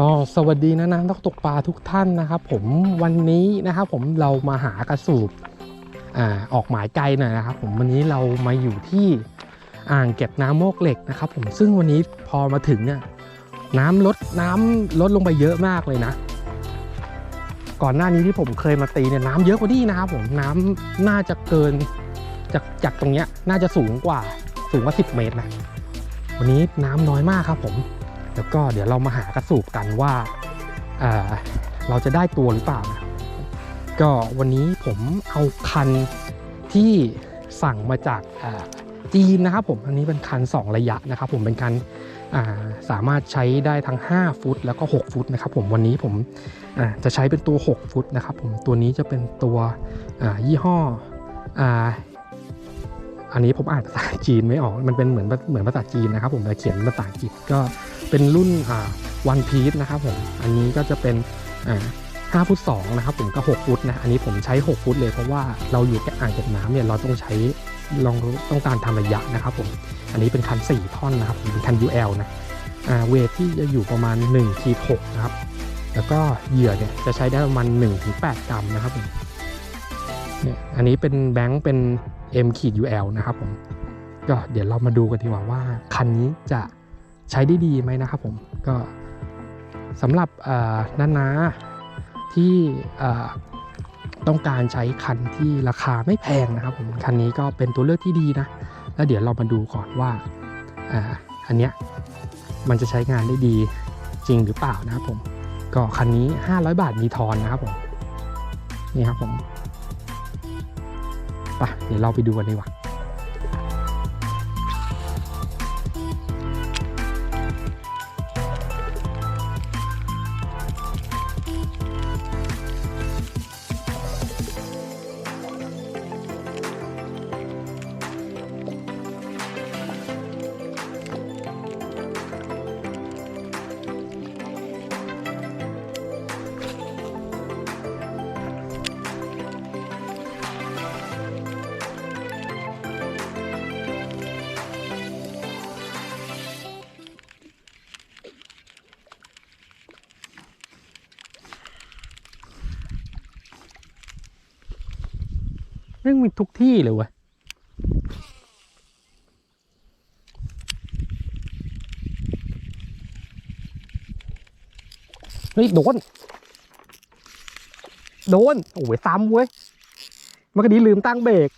ก็สวัสดีนะนะนักตกปลาทุกท่านนะครับ ผมวันนี้นะครับผมเรามาหากระสูบอออกหมายไกลหน่อยนะครับ ผมวันนี้เรามาอยู่ที่อ่างเก็บน้ำโมกเหล็กนะครับ ผมซึ่งวันนี้พอมาถึงเนี่ยน้ำลดน้ำลดลงไปเยอะมากเลยนะ ก่อนหน้านี้ที่ผมเคยมาตีเนี่ยน้ำเยอะกว่านี้นะครับ ผมน้ำน่าจะเกินจากจากตรงเนี้ยน่าจะสูงกว่าสูงกว่า 10 เมตรนะวันนี้น้ำน้อยมากครับผม แล้วก็เดี๋ยวเรามาหากระสูบกันว่าอ่าเราจะได้ตัวหรือเปล่านะก็วันนี้ผมเอาคันที่สั่งมาจากาจีนนะครับผมอันนี้เป็นคัน 2 ระยะนะครับผมเป็นคันาสามารถใช้ได้ทั้ง 5 ฟุต แล้วก็ 6 ฟุตนะครับผมวันนี้ผมจะใช้เป็นตัว 6 ฟุตนะครับผมตัวนี้จะเป็นตัวยี่ห้อ อันนี้ผมอ่านภาษาจีนไม่ออก มันเป็นเหมือนเหมือนภาษาจีนนะครับ ผมแต่เขียนภาษาอังกฤษก็เป็นรุ่นอ่าวันพีซนะครับผม อันนี้ก็จะเป็นอ่าฟุต2นะครับผมก็6ฟุตนะ อันนี้ผมใช้6ฟุตเลยเพราะว่าเราอยู่แค่อ่างเก็บน้ำเนี่ยเราต้องใช้ลองต้องการทำระยะนะครับผม อันนี้เป็นคัน4ท่อนนะครับผมเป็นคัน UL นะอ่าเวทที่จะอยู่ประมาณ1ขีด6นะครับ แล้วก็เหยื่อเนี่ยจะใช้ได้ประมาณ1-8 กรัมนะครับผมเนี่ยอันนี้เป็นแบงค์เป็น M ขีด UL นะครับผมก็เดี๋ยวเรามาดูกันดีกว่าว่าคันนี้จะใช้ได้ดีไหมนะครับผมก็สำหรับนานาที่ต้องการใช้คันที่ราคาไม่แพงนะครับผมคันนี้ก็เป็นตัวเลือกที่ดีนะ แล้วเดี๋ยวเรามาดูก่อนว่าอ่าอันเนี้ยมันจะใช้งานได้ดีจริงหรือเปล่านะครับผมก็คันนี้ 500 บาทมีทอนนะครับผมนี่ครับผม ไปเดี๋ยวเราไปดูกันดีกว่า ม่งมีทุกที่เลยเว้ยเฮ้ย โดน โดน โอ้ยซ้ำเว้ยเมื่อกี้ลืมตั้งเบรก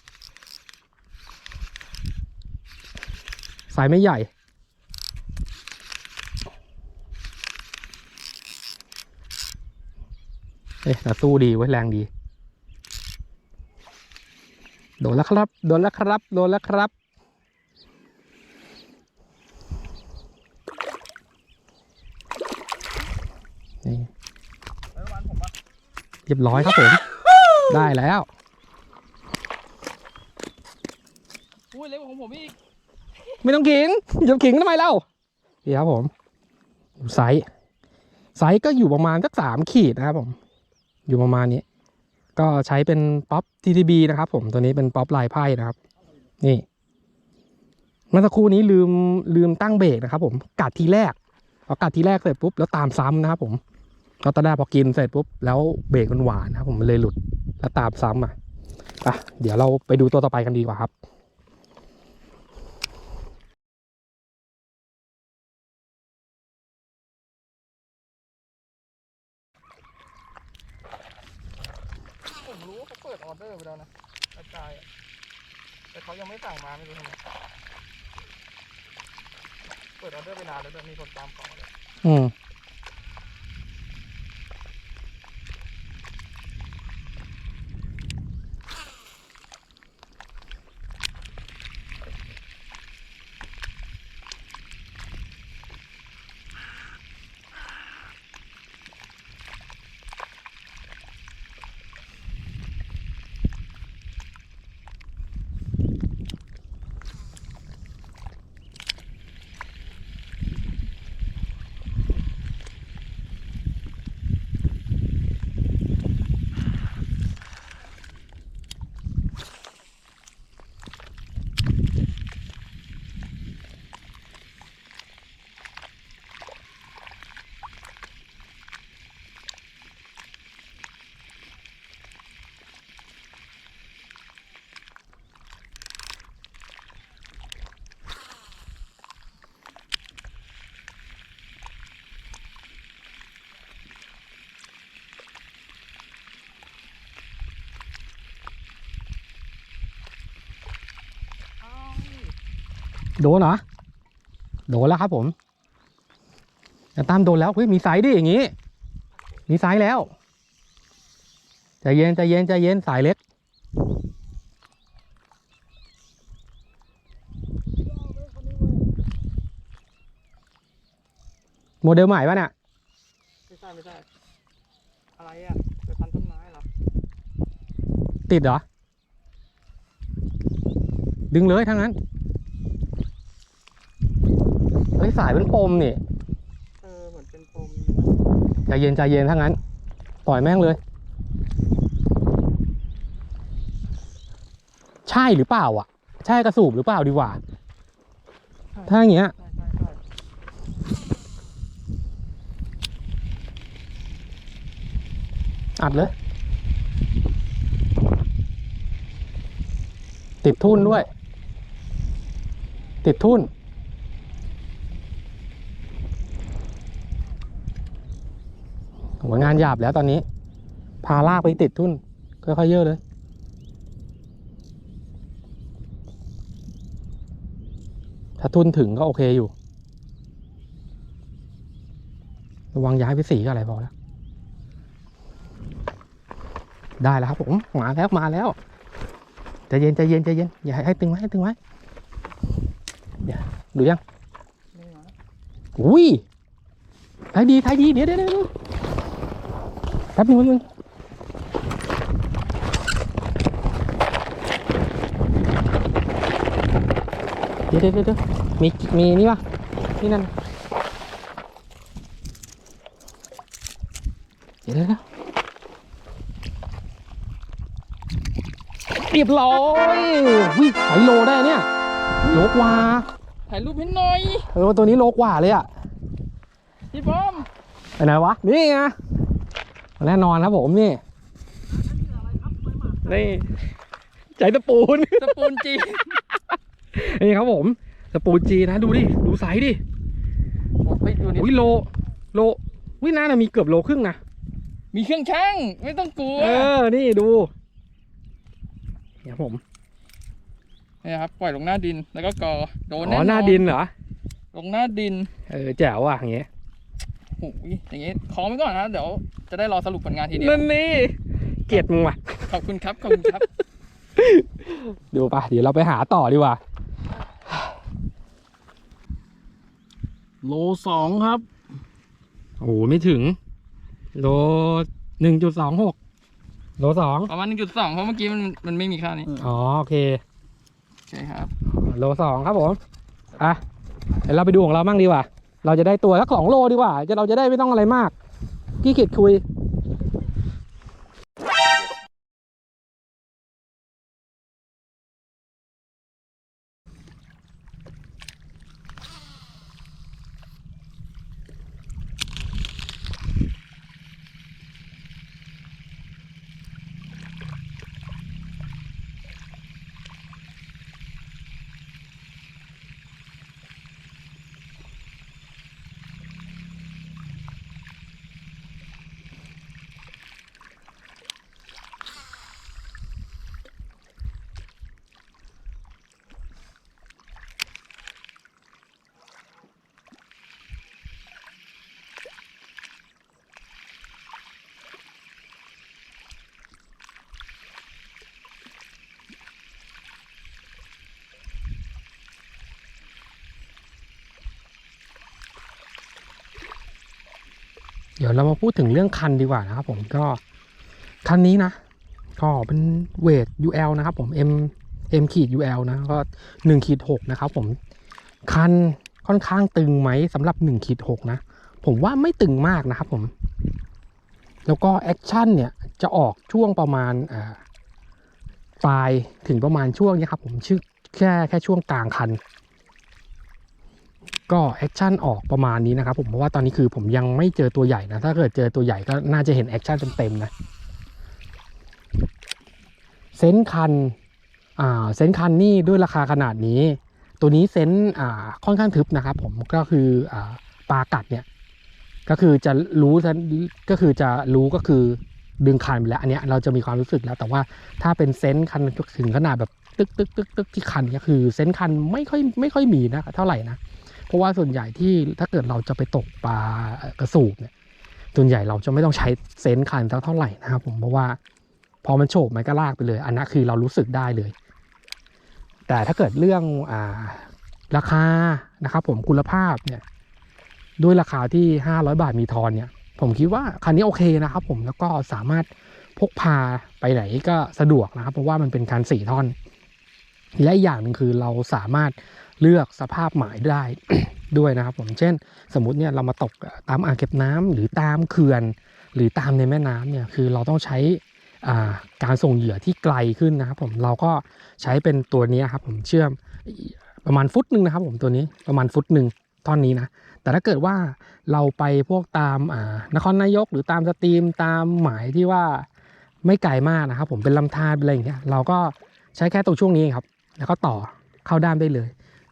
สายไม่ใหญ่ เอ๊ะแต่สู้ดีเว้ย แรงดี โดนแล้วครับ โดนแล้วครับ โดนแล้วครับ นี่ เรียบร้อยครับผม ได้แล้ว อุ้ยเล็กกว่าของผมอีก ไม่ต้องขิงจะขิงทำไมเล่านี่ครับผมดูไซส์ไซส์ก็อยู่ประมาณสักสามขีดนะครับผม อยู่ประมาณนี้ ก็ใช้เป็นป๊อป TTB นะครับผมตัวนี้เป็นป๊อปลายไพ่นะครับ นี่เมื่อสักครู่นี้ลืมลืมตั้งเบรกนะครับ ผมกัดทีแรกพอกัดทีแรกเสร็จปุ๊บแล้วตามซ้ำนะครับผมแล้วตอนแรกพอกินเสร็จปุ๊บแล้วเบรกมันหวานนะครับผมมันเลยหลุดแล้วตามซ้ำอะไปเดี๋ยวเราไปดูตัวต่อไปกันดีกว่าครับ ผมรู้ว่าเขาเปิดออเดอร์ ไปแล้วนะกระจายแต่เขายังไม่สั่งมาไม่รู้ทำไมเปิดออเดอร์ไปนานแล้วแต่มีคนตามก่องเลยอืม โดนเหรอ โดนแล้วครับผมแต่ตามโดนแล้วเฮ้ยมีไซส์ดิอย่างงี้ มีไซส์แล้วใจเย็นใจเย็นใจเย็นสายเล็ก โมเดลใหม่ป่ะเนี่ยไม่ใช่ไม่ใช่อะไรอะไปพันต้นไม้เหรอ ติดเหรอ ดึงเลยทั้งนั้น เฮ้ยสายเป็นปมนี่เออเหมือนเป็นปมใจเย็นใจเย็นทั้งนั้น ปล่อยแม่งเลย ใช่หรือเปล่าอะ ใช่กระสูบหรือเปล่าดีกว่า ถ้าอย่างเงี้ย ใช่ใช่ใช่อัดเลย ติดทุ่นด้วย ติดทุ่น หัวงานหยาบแล้วตอนนี้ พาลากไปติดทุ่นค่อยๆเยอะเลยถ้าทุ่นถึงก็โอเคอยู่ ระวังย้ายไปสีก็อะไรพอแล้ว ได้แล้วครับผม มาแล้วมาแล้วใจเย็นใจเย็นใจเย็น อย่าให้ให้ตึงไว้ให้ตึงไว้เดี๋ยวดูยังนี่นะอุ้ยท้ายดีท้ายดี เดี๋ยวเดี๋ยวเดี๋ยวแป๊บนึงแป๊บนึงเดี๋ยวเดี๋ยวเดี๋ยวเดี๋ยวมีมีนี่ปะนี่นั่นเดี๋ยวเดี๋ยวเดี๋ยวเรียบร้อยวิไถโลได้เนี่ยโลกว่าถ่ายรูปให้หน่อยเออตัวนี้โลกว่าเลยอะพี่บอมไปไหนวะนี่ไง แน่นอนครับผมนี่ นี่ใจตะปูนสปูนจีน นี่ครับผมตะปูนจีนะ ดูดิ ดูไซส์ดิหมดไปอยู่นี่วิโล โลวิน่าจะมีเกือบโลครึ่งนะ มีเครื่องช่างไม่ต้องกลัว เออ นี่ดูเนี่ยครับผมนี่ครับ ปล่อยลงหน้าดินแล้วก็กอโดนอ๋แน่อนอนหน้าดินเหรอ ลงหน้าดิน เออแจ๋วอะอย่างเงี้ย โอ้ยอย่างงี้คล้องไว้ก่อนนะ เดี๋ยวจะได้รอสรุปผลงานทีเดียวนั่นนี่ เกลียดมึงว่ะ ขอบคุณครับ ขอบคุณครับ ดูปะเดี๋ยวเราไปหาต่อดีกว่า โลสองครับ โอ้โหไม่ถึง โลหนึ่งจุดสองหกโลสองประมาณหนึ่งจุดสองเพราะเมื่อกี้มันมันไม่มีค่านี้อ๋อโอเคใช่ครับ โลสองครับผม อะเดี๋ยวเราไปดูของเราบ้างดีกว่า เราจะได้ตัวสักสองโลดีกว่าจะเราจะได้ไม่ต้องอะไรมากขี้เกีดคุย เดี๋ยวเรามาพูดถึงเรื่องคันดีกว่านะครับผมก็คันนี้นะ ก็เป็นเวท UL นะครับผม M M ขีด UL นะก็1ขีด6นะครับผมคันค่อนข้างตึงไหมสำหรับ1ขีด6นะผมว่าไม่ตึงมากนะครับผม แล้วก็แอคชั่นเนี่ยจะออกช่วงประมาณปลายถึงประมาณช่วงนี้ครับผมชื่อแค่แค่ช่วงกลางคัน ก็แอคชั่นออกประมาณนี้นะครับผมเพราะว่าตอนนี้คือผมยังไม่เจอตัวใหญ่นะ ถ้าเกิดเจอตัวใหญ่ก็น่าจะเห็นแอคชั่นเต็มๆนะเซนคันอ่าเซนคันนี่ด้วยราคาขนาดนี้ ตัวนี้เซนอ่าค่อนข้างทึบนะครับผมก็คืออ่าปลากัดเนี่ยก็คือจะรู้ก็คือจะรู้ก็คือดึงคันไปแล้วอันเนี้ยเราจะมีความรู้สึกแล้ว แต่ว่าถ้าเป็นเซนคันถึงขนาดแบบตึกตึกตึกตึกที่คันเนี่ยคือเซนคันไม่ค่อยไม่ค่อยมีนะเท่าไหร่นะ เพราะว่าส่วนใหญ่ที่ถ้าเกิดเราจะไปตกปลากระสูบเนี่ยส่วนใหญ่เราจะไม่ต้องใช้เซนคันสักเท่าไหร่นะครับผมเพราะว่าพอมันโฉบมันก็ลากไปเลย อันนั้นคือเรารู้สึกได้เลย แต่ถ้าเกิดเรื่องอ่าราคานะครับผมคุณภาพเนี่ยด้วยราคาที่ 500 บาทมีทอนเนี่ยผมคิดว่าคันนี้โอเคนะครับผมแล้วก็สามารถพกพาไปไหนก็สะดวกนะครับ เพราะว่ามันเป็นคันสี่ท่อน และอีกอย่างหนึ่งคือเราสามารถ เลือกสภาพหมายได้ด้วยนะครับผมเช่น สมมติเนี่ยเรามาตกตามอ่างเก็บน้ำหรือตามเขื่อน หรือตามในแม่น้ำเนี่ยคือเราต้องใช้การส่งเหยื่อที่ไกลขึ้นนะครับผมเราก็ใช้เป็นตัวนี้ครับผมเชื่อมประมาณฟุตหนึ่งนะครับผมตัวนี้ประมาณฟุตหนึ่งท่อนนี้นะแต่ถ้าเกิดว่าเราไปพวกตามานครนายก หรือตามสตรีมตามหมายที่ว่าไม่ไกลมากนะครับผมเป็นลำธารอะไรอย่างเงี้ยเราก็ใช้แค่ตรงช่วงนี้ครับ แล้วก็ต่อเข้าด้ามได้เลย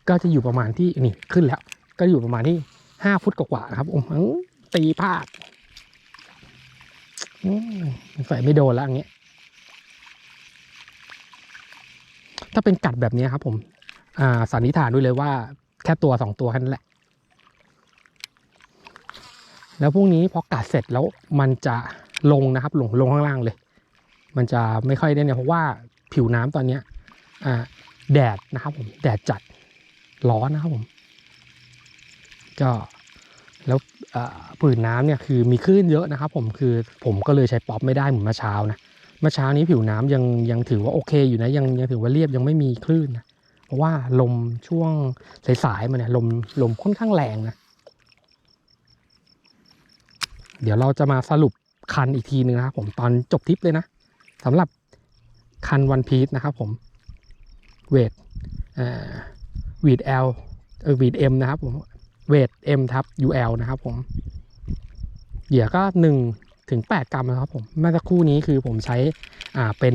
ก็จะอยู่ประมาณที่นี่ขึ้นแล้ว ก็อยู่ประมาณที่ห้าฟุตกว่าๆครับโอ้โหตีพลาดใส่ไม่โดนแล้วอย่างเงี้ยถ้าเป็นกัดแบบนี้ครับ ผม อ่าสันนิษฐานด้วยเลยว่า แค่ตัวสองตัวแค่นั้นแหละ แล้วพวกนี้พอกัดเสร็จแล้วมันจะลงนะครับ ลงลงข้างล่างเลย มันจะไม่ค่อยได้เนี่ยเพราะว่าผิวน้ำตอนเนี้ย อ่า แดดนะครับ ผมแดดจัด ร้อนนะครับผม ก็แล้วอ่าผืนน้ำเนี่ยคือมีคลื่นเยอะนะครับ ผมคือผมก็เลยใช้ป๊อปไม่ได้เหมือนเมื่อเช้านะเมื่อเช้านี้ผิวน้ำยังยังถือว่าโอเคอยู่นะยังยังถือว่าเรียบยังไม่มีคลื่นนะเพราะว่าลมช่วงสายๆมาเนี่ยลมลมค่อนข้างแรงนะเดี๋ยวเราจะมาสรุปคันอีกทีนึงนะครับผมตอนจบทริปเลยนะสำหรับคันวันพีชนะครับผมเวท วีดเอลเออวีดเอ็มนะครับผมเวทเอ็มทับ UL นะครับผมเหยื่อก็หนึ่งถึงแปดกรัมนะครับผมเมื่อสักครู่นี้คือผมใช้อ่าเป็น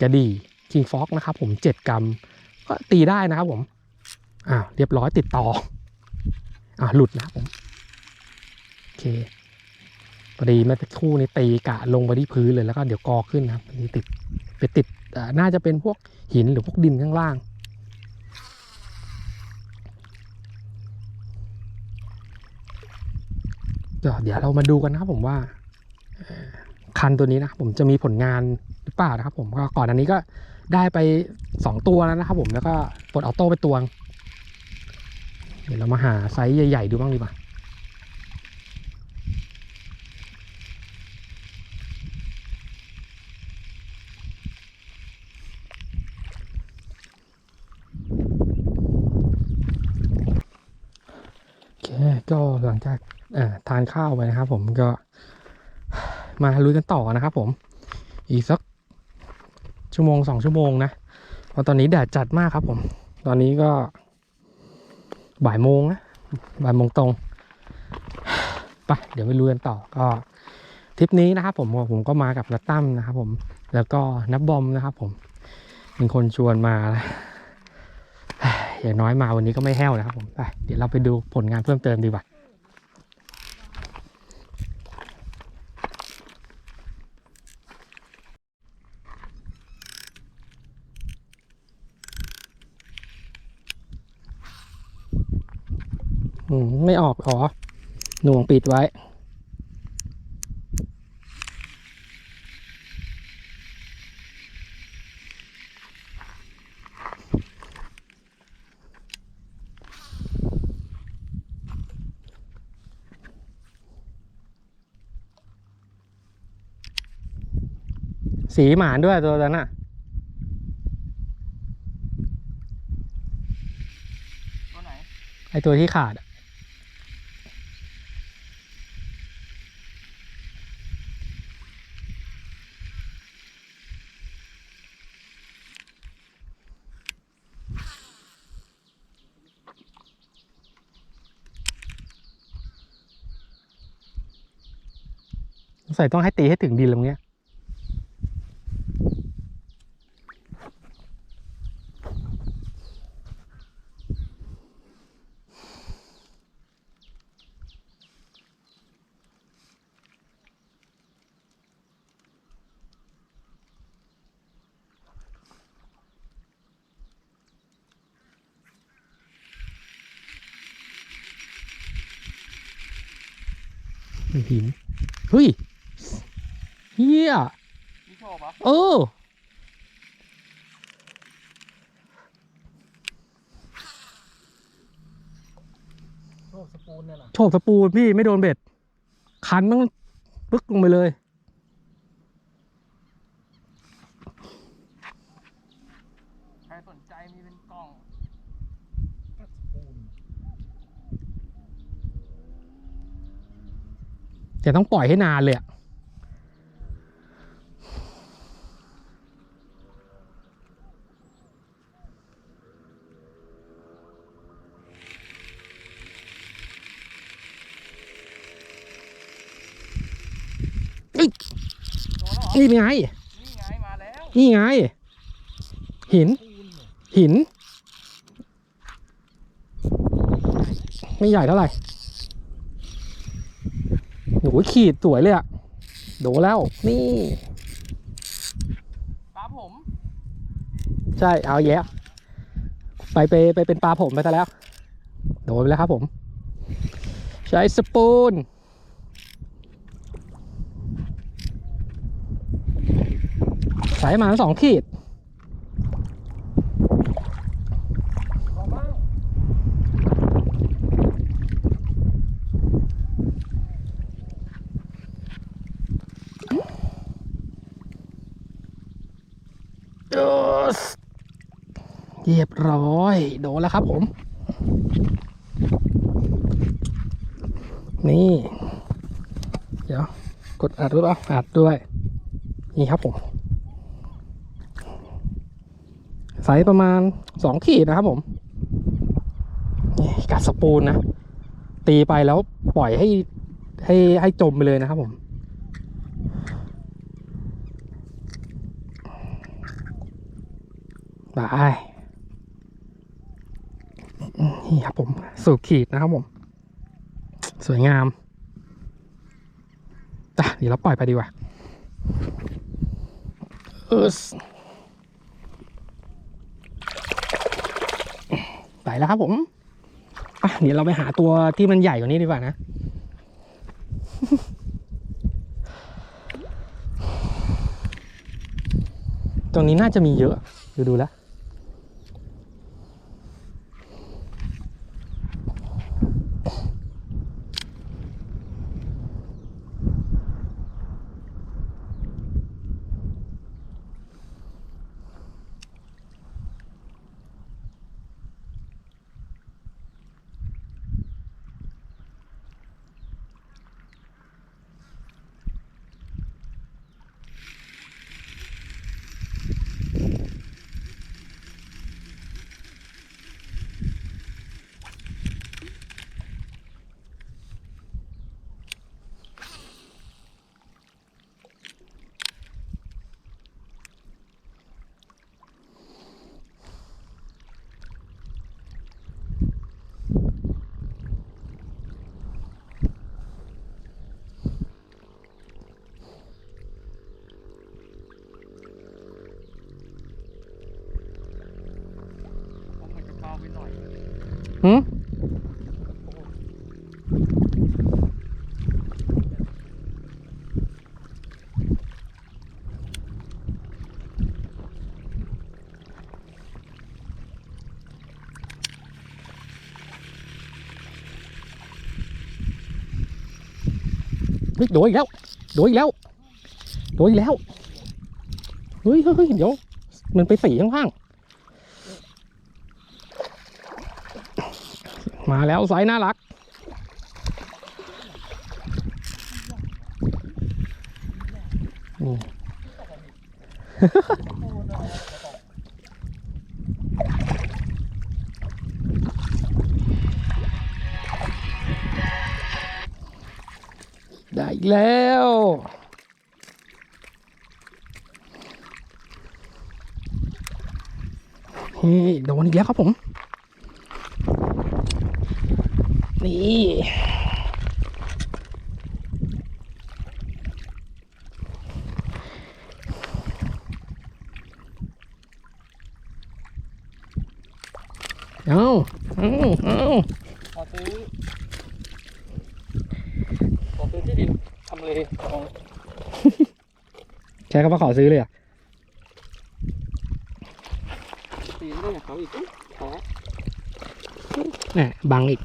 กระดี่คิงฟ็อกนะครับผมเจ็ดกรัม ก็ตีได้นะครับผมอ่าเรียบร้อยติดต่ออ่าหลุดนะครับผมโอเคพอดีเมื่อสักครู่นี้ตีกะลงไปที่พื้นเลยแล้วก็เดี๋ยวกอขึ้นนะครับนนี้ติดไปติดอ่าน่าจะเป็นพวกหินหรือพวกดินข้างล่าง เดี๋ยวเดี๋ยวเรามาดูกันนะครับผมว่าคันตัวนี้นะครับผมจะมีผลงานหรือเปล่านะครับ ผมก็ก่อนอันนี้ก็ได้ไปสองตัวแล้วนะครับ ผมแล้วก็ปลดออโต้ไปตัวงเดี๋ยวเรามาหาไซส์ใหญ่ ๆ ดูบ้างดีกว่า โอเคก็หลังจากอ่านข้าวไปนะครับ ผมก็มาลุยกันต่อนะครับผม อีกสักชั่วโมงสองชั่วโมงนะเพราะตอนนี้แดดจัดมากครับผม ตอนนี้ก็บ่ายโมงนะบ่ายโมงตรงไปเดี๋ยวไปลุยกันต่อก็ทริปนี้นะครับผมผมก็มากับนัตตั้มนะครับผมแล้วก็นับบอมนะครับผมเป็นคนชวนมาอย่างน้อยมาวันนี้ก็ไม่แห้วนะครับผมไปเดี๋ยวเราไปดูผลงานเพิ่มเติมดีกว่า ไม่ออกอ๋อหน่วงปิดไว้ สีหมานด้วยตัวนั้นอะตัวไหนไอตัวที่ขาดอะัยต้องให้ตีให้ถึงดินตรงเงี้ยหินเฮ้ย เฮียนี่ชอบปะเออชอบสปูนเนี่ยนะโฉบสปูนพี่ไม่โดนเบ็ด คันมันปึ๊กลงไปเลย ใครสนใจมีเป็นกล่องจะต้องปล่อยให้นานเลยอะ นแล้วเหรอนี่ไง นี่ไงมาแล้วนี่ไง หิน หิน ไม่ใหญ่เท่าไหร่หนูขีดสวยเลยอะโดนแล้ว นี่ปลาผม ใช่ เอาแย่ไปไปไปเป็นปลาผมไปซะแล้ว โดนไปแล้วครับผม ใช้สปูน ใช้มาสองขีดลองบ้างเรียบร้อย โดนแล้วครับผม นี่ เดี๋ยว กดอัดด้วยเปล่าอัดด้วย นี่ครับผม ไซ ส์ประมาณสองขีดนะครับผมนี่กัดสปูนนะ ตีไปแล้วปล่อยให้ให้ให้จมไปเลยนะครับผมบายนี่ครับผมสูบขีดนะครับผม สวยงามจ้ะเดี๋ยวเราปล่อยไปดีกว่าเออ แล้วครับผมอะเดี๋ยวเราไปหาตัวที่มันใหญ่กว่านี้ดีกว่านะตรงนี้น่าจะมีเยอะ ดูดูแล้ว หืมเฮ้ยโดนอีกแล้ว โดนอีกแล้ว โดนอีกแล้ว เฮ้ยเฮ้ยเฮ้ยเดี๋ยว มันไปสีข้างๆ มาแล้วไซส์น่ารัก นี่ ได้อีกแล้วนี่โดนอีกแล้วครับผม นี่ เอาเอาเอาขอซื้อขอซื้อที่ดินทำเลของใช้คำว่าขอซื้อเลยเหรอะตีไม่ได้กับเขาอีกอุ๊ยแพ้เนี่ยบังอีก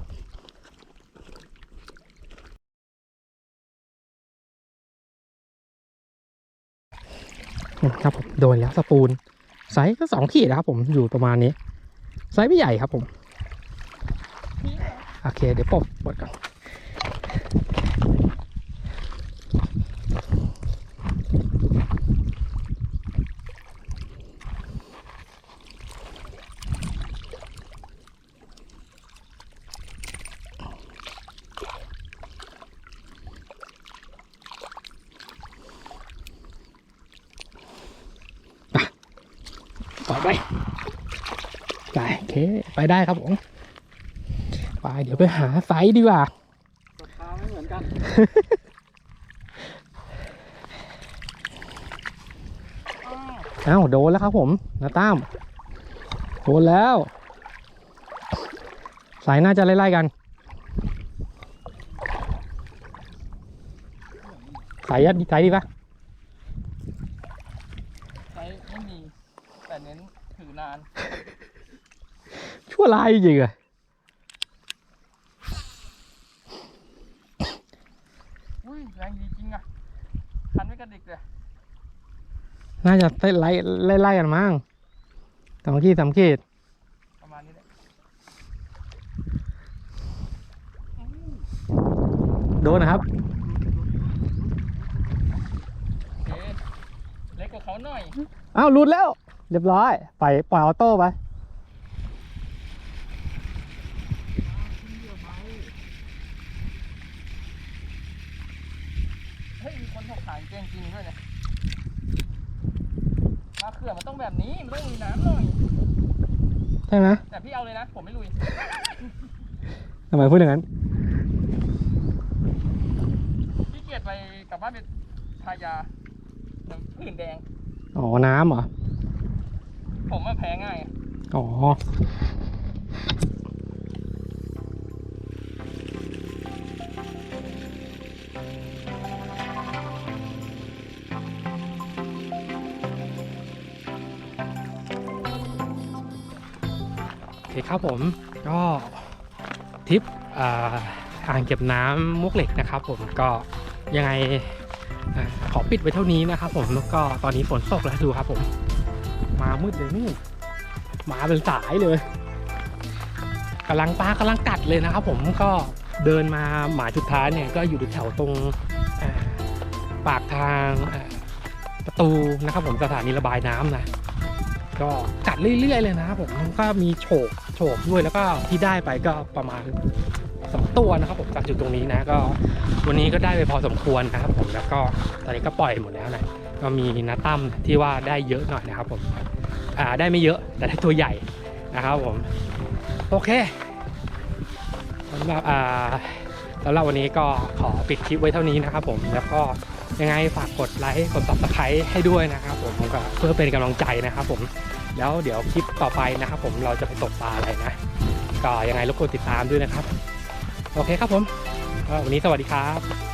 ครับผมโดนแล้วสปูนไซส์ก็สองขีดนะครับผมอยู่ประมาณนี้ ไซส์ไม่ใหญ่ครับผม โอเค เดี๋ยวปลดปลดก่อนปล่อยไปไปโอเค ไปได้ครับผมไปเดี๋ยวไปหาไซส์ดีกว่าราคาไม่เหมือนกันอ้าวอ้าวโดนแล้วครับผมนาตั้มโดนแล้ว สายน่าจะไล่ๆกัน สายยัดสายดีปะ ใช้ไม่มี แต่เน้นถือนาน ชั่ว ร้ายจริงๆอะอุ้ยแรงดีจริงอะคันไม่กระดิกเลย น่าจะไล่ไล่ไล่ๆกันมั้งสองขีดสามขีดประมาณนี้แหละโดนนะครับ โอเคเล็กกว่าเขาหน่อย อ้าวหลุดแล้ว เรียบร้อย ไปปล่อยออโต้ไป เฮ้ย มีคนถกขายเกงจริงด้วยเนี่ย มาเขื่อนมันต้องแบบนี้ มันต้องมีน้ำหน่อย ใช่ไหมแต่พี่เอาเลยนะ ผมไม่ลุย ทำไมพูดอย่างนั้น พี่เกียจไปกลับบ้านเป็นทายาน้ำผื่นแดง อ๋อ น้ำเหรอ ผมว่าแพ้ง่ายอะอ๋อโอ คครับผมก็ทิปอ่าอ่างเก็บน้ำมุกเหล็กนะครับ ผมก็ยังไงอขอปิดไว้เท่านี้นะครับ ผมแล้วก็ตอนนี้ฝนตกแล้วดูครับ ผม มามืดเลยนี่มาเป็นสายเลยกำลังปลากำลังกัดเลยนะครับ ผมก็เดินมาหมาจุดท้ายเนี่ยก็อยู่แถวตรงปากทางประตูนะครับ ผมสถานีระบายน้ำนะก็กัดเรื่อยๆเลยนะครับผมก็มีโฉก โฉกด้วยแล้วก็ที่ได้ไปก็ประมาณสองตัวนะครับผมจากจุดตรงนี้นะก็วันนี้ก็ได้ไปพอสมควรนะครับผมแล้วก็ตอนนี้ก็ปล่อยหมดแล้วนะก็มีนาตั้มที่ว่าได้เยอะหน่อยนะครับผมอ่าได้ไม่เยอะแต่ได้ตัวใหญ่นะครับผมโอเคสำหรับอ่าสำหรับวันนี้ก็ขอปิดคลิปไว้เท่านี้นะครับผมแล้วก็ยังไงฝากกดไลค์กด subscribe ให้ด้วยนะครับผมก็เพื่อเป็นกำลังใจนะครับผม แล้วเดี๋ยวคลิปต่อไปนะครับ ผมเราจะไปตกปลาอะไรนะ ก็ยังไงรบกวนติดตามด้วยนะครับ โอเคครับผมวันนี้สวัสดีครับ